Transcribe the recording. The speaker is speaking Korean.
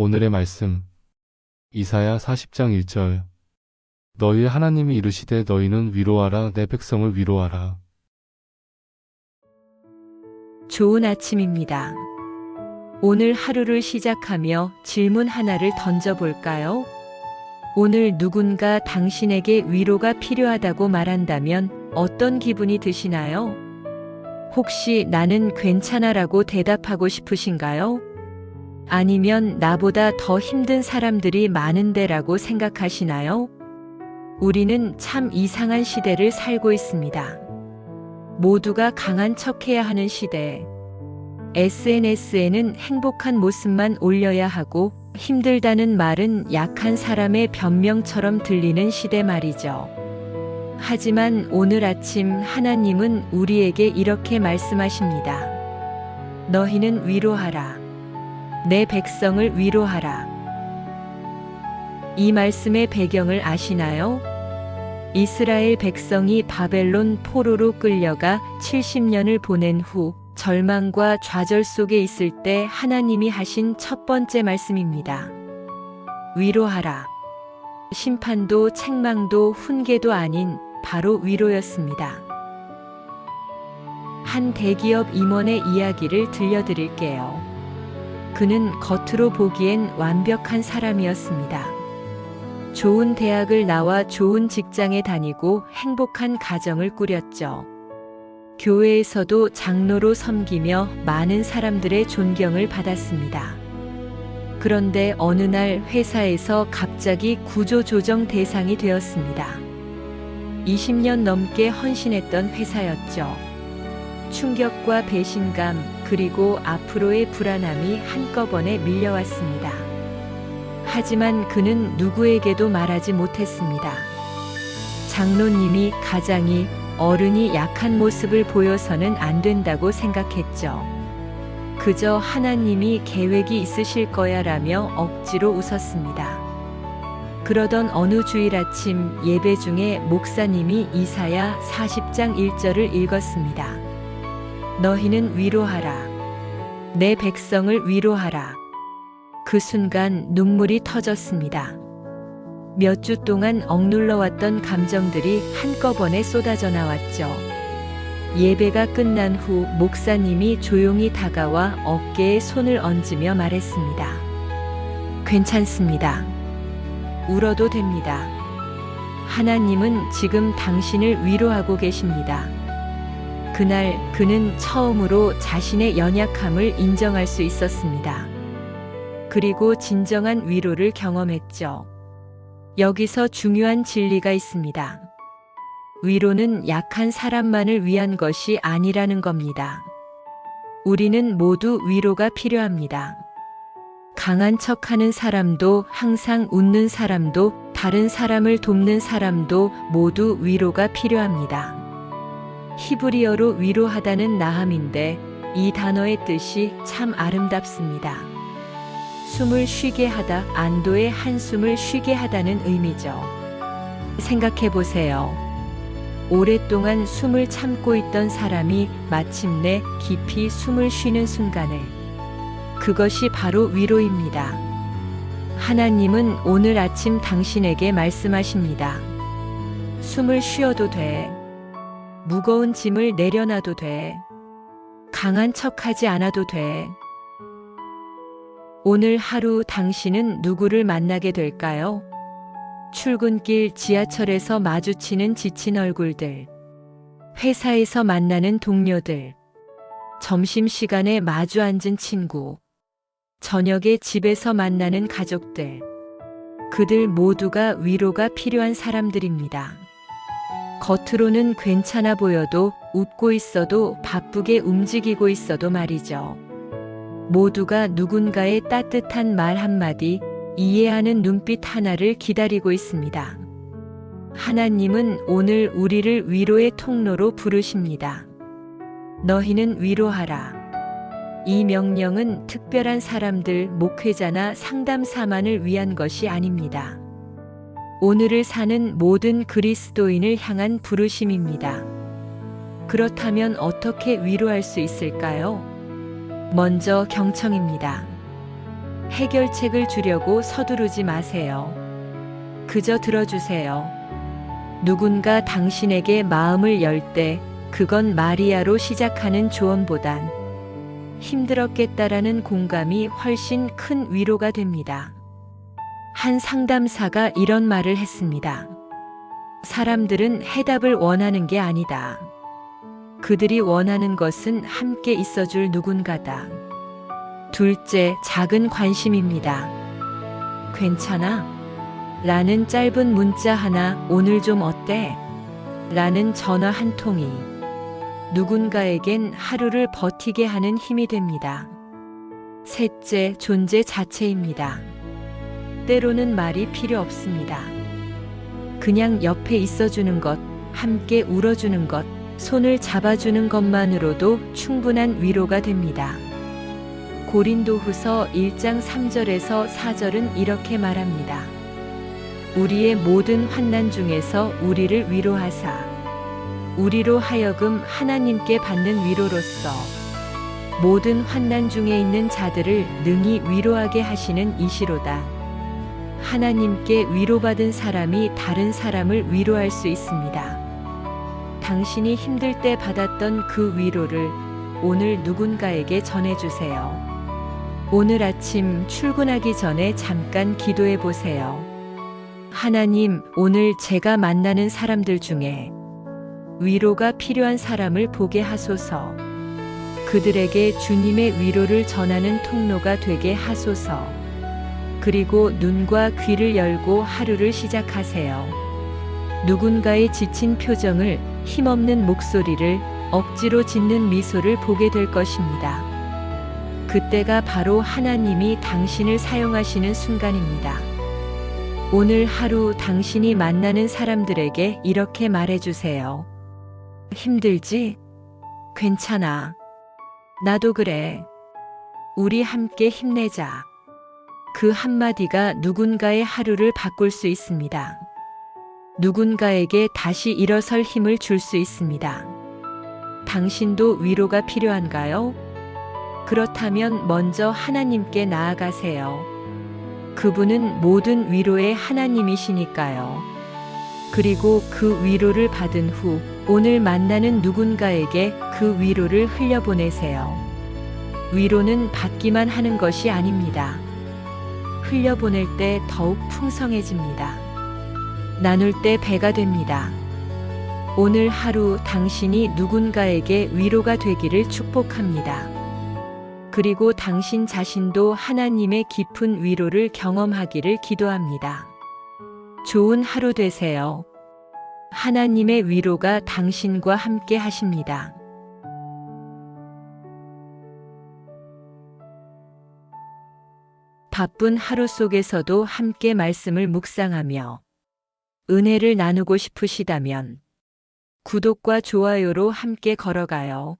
오늘의 말씀 이사야 40장 1절 너희 하나님이 이르시되 너희는 위로하라 내 백성을 위로하라 좋은 아침입니다. 오늘 하루를 시작하며 질문 하나를 던져볼까요? 오늘 누군가 당신에게 위로가 필요하다고 말한다면 어떤 기분이 드시나요? 혹시 나는 괜찮아라고 대답하고 싶으신가요? 아니면 나보다 더 힘든 사람들이 많은데라고 생각하시나요? 우리는 참 이상한 시대를 살고 있습니다. 모두가 강한 척해야 하는 시대. SNS에는 행복한 모습만 올려야 하고 힘들다는 말은 약한 사람의 변명처럼 들리는 시대 말이죠. 하지만 오늘 아침 하나님은 우리에게 이렇게 말씀하십니다. 너희는 위로하라. 내 백성을 위로하라. 이 말씀의 배경을 아시나요? 이스라엘 백성이 바벨론 포로로 끌려가 70년을 보낸 후 절망과 좌절 속에 있을 때 하나님이 하신 첫 번째 말씀입니다. 위로하라. 심판도 책망도 훈계도 아닌 바로 위로였습니다. 한 대기업 임원의 이야기를 들려드릴게요. 그는 겉으로 보기엔 완벽한 사람이었습니다. 좋은 대학을 나와 좋은 직장에 다니고 행복한 가정을 꾸렸죠. 교회에서도 장로로 섬기며 많은 사람들의 존경을 받았습니다. 그런데 어느 날 회사에서 갑자기 구조조정 대상이 되었습니다. 20년 넘게 헌신했던 회사였죠. 충격과 배신감, 그리고 앞으로의 불안함이 한꺼번에 밀려왔습니다. 하지만 그는 누구에게도 말하지 못했습니다. 장로님이 가장이 어른이 약한 모습을 보여서는 안 된다고 생각했죠. 그저 하나님이 계획이 있으실 거야 라며 억지로 웃었습니다. 그러던 어느 주일 아침 예배 중에 목사님이 이사야 40장 1절을 읽었습니다. 너희는 위로하라. 내 백성을 위로하라. 그 순간 눈물이 터졌습니다. 몇 주 동안 억눌러왔던 감정들이 한꺼번에 쏟아져 나왔죠. 예배가 끝난 후 목사님이 조용히 다가와 어깨에 손을 얹으며 말했습니다. 괜찮습니다. 울어도 됩니다. 하나님은 지금 당신을 위로하고 계십니다. 그날 그는 처음으로 자신의 연약함을 인정할 수 있었습니다. 그리고 진정한 위로를 경험했죠. 여기서 중요한 진리가 있습니다. 위로는 약한 사람만을 위한 것이 아니라는 겁니다. 우리는 모두 위로가 필요합니다. 강한 척 하는 사람도 항상 웃는 사람도 다른 사람을 돕는 사람도 모두 위로가 필요합니다. 히브리어로 위로하다는 나함인데 이 단어의 뜻이 참 아름답습니다. 숨을 쉬게 하다, 안도의 한숨을 쉬게 하다는 의미죠. 생각해 보세요. 오랫동안 숨을 참고 있던 사람이 마침내 깊이 숨을 쉬는 순간을. 그것이 바로 위로입니다. 하나님은 오늘 아침 당신에게 말씀하십니다. 숨을 쉬어도 돼. 무거운 짐을 내려놔도 돼. 강한 척 하지 않아도 돼. 오늘 하루 당신은 누구를 만나게 될까요? 출근길 지하철에서 마주치는 지친 얼굴들. 회사에서 만나는 동료들. 점심시간에 마주 앉은 친구. 저녁에 집에서 만나는 가족들. 그들 모두가 위로가 필요한 사람들입니다. 겉으로는 괜찮아 보여도 웃고 있어도 바쁘게 움직이고 있어도 말이죠. 모두가 누군가의 따뜻한 말 한마디, 이해하는 눈빛 하나를 기다리고 있습니다. 하나님은 오늘 우리를 위로의 통로로 부르십니다. 너희는 위로하라. 이 명령은 특별한 사람들, 목회자나 상담사만을 위한 것이 아닙니다. 오늘을 사는 모든 그리스도인을 향한 부르심입니다. 그렇다면 어떻게 위로할 수 있을까요? 먼저 경청입니다. 해결책을 주려고 서두르지 마세요. 그저 들어주세요. 누군가 당신에게 마음을 열 때 그건 마리아로 시작하는 조언보단 힘들었겠다라는 공감이 훨씬 큰 위로가 됩니다. 한 상담사가 이런 말을 했습니다. 사람들은 해답을 원하는 게 아니다. 그들이 원하는 것은 함께 있어줄 누군가다. 둘째, 작은 관심입니다. 괜찮아? 라는 짧은 문자 하나, 오늘 좀 어때? 라는 전화 한 통이 누군가에겐 하루를 버티게 하는 힘이 됩니다. 셋째, 존재 자체입니다. 때로는 말이 필요 없습니다. 그냥 옆에 있어주는 것, 함께 울어주는 것, 손을 잡아주는 것만으로도 충분한 위로가 됩니다. 고린도후서 1장 3절에서 4절은 이렇게 말합니다. 우리의 모든 환난 중에서 우리를 위로하사 우리로 하여금 하나님께 받는 위로로서 모든 환난 중에 있는 자들을 능히 위로하게 하시는 이시로다. 하나님께 위로받은 사람이 다른 사람을 위로할 수 있습니다. 당신이 힘들 때 받았던 그 위로를 오늘 누군가에게 전해주세요. 오늘 아침 출근하기 전에 잠깐 기도해 보세요. 하나님, 오늘 제가 만나는 사람들 중에 위로가 필요한 사람을 보게 하소서. 그들에게 주님의 위로를 전하는 통로가 되게 하소서. 그리고 눈과 귀를 열고 하루를 시작하세요. 누군가의 지친 표정을 힘없는 목소리를 억지로 짓는 미소를 보게 될 것입니다. 그때가 바로 하나님이 당신을 사용하시는 순간입니다. 오늘 하루 당신이 만나는 사람들에게 이렇게 말해주세요. 힘들지? 괜찮아. 나도 그래. 우리 함께 힘내자. 그 한마디가 누군가의 하루를 바꿀 수 있습니다. 누군가에게 다시 일어설 힘을 줄 수 있습니다. 당신도 위로가 필요한가요? 그렇다면 먼저 하나님께 나아가세요. 그분은 모든 위로의 하나님이시니까요. 그리고 그 위로를 받은 후 오늘 만나는 누군가에게 그 위로를 흘려보내세요. 위로는 받기만 하는 것이 아닙니다. 흘려보낼 때 더욱 풍성해집니다. 나눌 때 배가 됩니다. 오늘 하루 당신이 누군가에게 위로가 되기를 축복합니다. 그리고 당신 자신도 하나님의 깊은 위로를 경험하기를 기도합니다. 좋은 하루 되세요. 하나님의 위로가 당신과 함께 하십니다. 바쁜 하루 속에서도 함께 말씀을 묵상하며 은혜를 나누고 싶으시다면 구독과 좋아요로 함께 걸어가요.